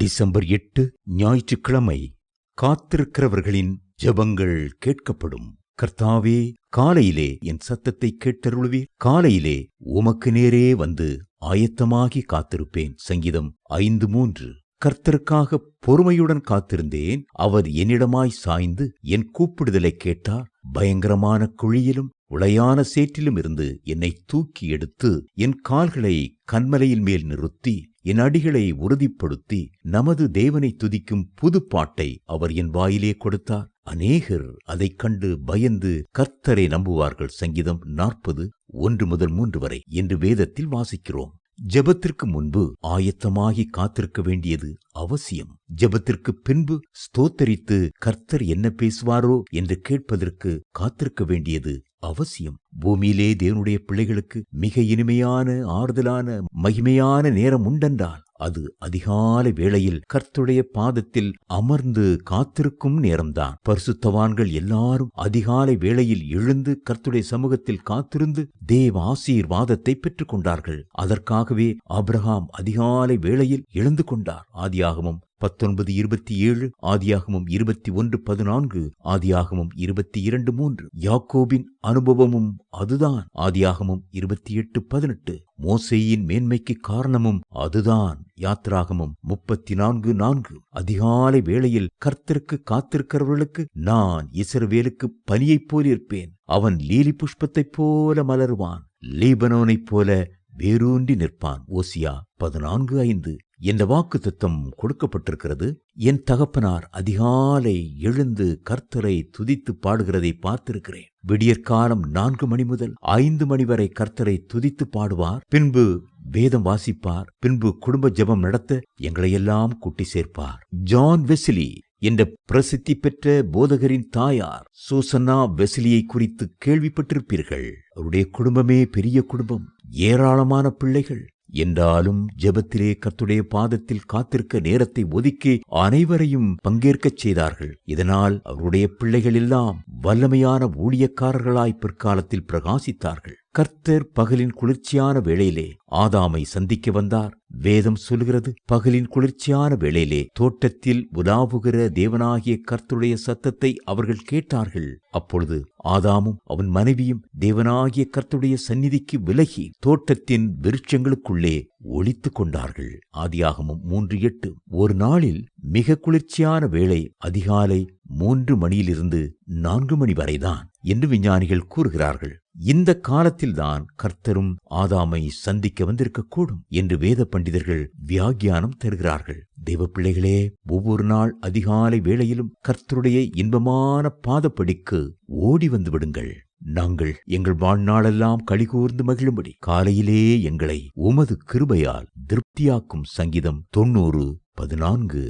December எட்டு ஞாயிற்றுக்கிழமை காத்திருக்கிறவர்களின் ஜெபங்கள் கேட்கப்படும். கர்த்தாவே காலையிலே என் சத்தத்தை கேட்டருளுவீர். காலையிலே உமக்கு நேரே வந்து ஆயத்தமாகி காத்திருப்பேன். சங்கீதம் ஐந்து மூன்று. கர்த்தருக்காக பொறுமையுடன் காத்திருந்தேன். அவர் என்னிடமாய் சாய்ந்து என் கூப்பிடுதலை கேட்டார். பயங்கரமான குழியிலும் உளையான சேற்றிலும் இருந்து என்னை தூக்கி எடுத்து என் கால்களை கண்மலையின் மேல் நிறுத்தி என் அடிகளை உறுதிப்படுத்தி நமது தேவனை துதிக்கும் புது பாட்டை அவர் என் வாயிலே கொடுத்தார். அநேகர் அதைக் கண்டு பயந்து கர்த்தரை நம்புவார்கள். சங்கீதம் நாற்பது ஒன்று முதல் மூன்று வரை என்று வேதத்தில் வாசிக்கிறோம். ஜெபத்திற்கு முன்பு ஆயத்தமாகி காத்திருக்க வேண்டியது அவசியம். ஜெபத்திற்கு பின்பு ஸ்தோத்தரித்து கர்த்தர் என்ன பேசுவாரோ என்று கேட்பதற்கு காத்திருக்க வேண்டியது அவசியம். பூமியிலே தேவனுடைய பிள்ளைகளுக்கு மிக இனிமையான ஆறுதலான மகிமையான நேரம் உண்டென்றால் அது அதிகாலை வேளையில் கர்த்துடைய பாதத்தில் அமர்ந்து காத்திருக்கும் நேரம்தான். பரிசுத்தவான்கள் எல்லாரும் அதிகாலை வேளையில் எழுந்து கர்த்துடைய சமூகத்தில் காத்திருந்து தேவ ஆசீர்வாதத்தை பெற்றுக் கொண்டார்கள் அதற்காகவே ஆபிரகாம் அதிகாலை வேளையில் எழுந்து கொண்டார். ஆதியாகமும் பத்தொன்பது இருபத்தி ஏழு ஆதியாகமும் இருபத்தி ஒன்று பதினான்கு ஆதியாகமும் இருபத்தி இரண்டு மூன்று. யாக்கோபின் அனுபவமும் அதுதான். ஆதியாகமும் இருபத்தி எட்டு பதினெட்டு. மோசேயின் மேன்மைக்கு காரணமும் அதுதான். யாத்ராகமும் முப்பத்தி நான்கு நான்கு. அதிகாலை வேளையில் கர்த்தருக்கு காத்திருக்கிறவர்களுக்கு நான் இசரவேலுக்கு பனியைப் போலிருப்பேன் அவன் லீலி புஷ்பத்தைப் போல மலருவான். லீபனோனைப் போல வேரூன்றி நிற்பான். ஓசியா பதினான்கு ஐந்து. என்ற வாக்கு தத்துவம் கொடுக்கப்பட்டிருக்கிறது. என் தகப்பனார் அதிகாலை எழுந்து கர்த்தரை துதித்து பாடுகிறதை பார்த்திருக்கிறேன். விடியற்காலம் நான்கு மணி முதல் ஐந்து மணி வரை கர்த்தரை துதித்து பாடுவார். பின்பு வேதம் வாசிப்பார். பின்பு குடும்ப ஜெபம் நடத்த எங்களையெல்லாம் கூட்டி சேர்ப்பார். ஜான் வெசிலி என்ற பிரசித்தி பெற்ற போதகரின் தாயார் சூசன்னா வெசிலியை குறித்து கேள்விப்பட்டிருப்பீர்கள். அவருடைய குடும்பமே பெரிய குடும்பம். ஏராளமான பிள்ளைகள். என்றாலும் ஜெபத்திலே கர்த்துடைய பாதத்தில் காத்திருக்க நேரத்தை ஒதுக்கி அனைவரையும் பங்கேற்கச் செய்தார்கள். இதனால் அவருடைய பிள்ளைகள் எல்லாம் வல்லமையான ஊழியக்காரர்களாய் பிற்காலத்தில் பிரகாசித்தார்கள். கர்த்தர் பகலின் குளிர்ச்சியான வேளையிலே ஆதாமை சந்திக்க வந்தார். வேதம் சொல்கிறது பகலின் குளிர்ச்சியான வேளையிலே தோட்டத்தில் உலாவுகிற தேவனாகிய கர்த்தருடைய சத்தத்தை அவர்கள் கேட்டார்கள். அப்பொழுது ஆதாமும் அவன் மனைவியும் தேவனாகிய கர்த்துடைய சந்நிதிக்கு விலகி தோட்டத்தின் விருட்சங்களுக்குள்ளே ஒளித்துக் கொண்டார்கள். ஆதியாகமும் மூன்று எட்டு. ஒரு நாளில் மிக குளிர்ச்சியான வேளை அதிகாலை மூன்று மணியிலிருந்து நான்கு மணி வரைதான் என்று விஞ்ஞானிகள் கூறுகிறார்கள். இந்த காலத்தில்தான் கர்த்தரும் ஆதாமை சந்திக்க வந்திருக்கக்கூடும் என்று வேத பண்டிதர்கள் வியாக்கியானம் தருகிறார்கள். தெய்வ பிள்ளைகளே ஒவ்வொரு நாள் அதிகாலை வேளையிலும் கர்த்தருடைய இன்பமான பாதப்படிக்கு ஓடி வந்து விடுங்கள். நாங்கள் எங்கள் வாழ்நாளெல்லாம் கழிகூர்ந்து மகிழும்படி காலையிலே எங்களை உமது கிருபையால் திருப்தியாக்கும் சங்கீதம் தொன்னூறு பதினான்கு.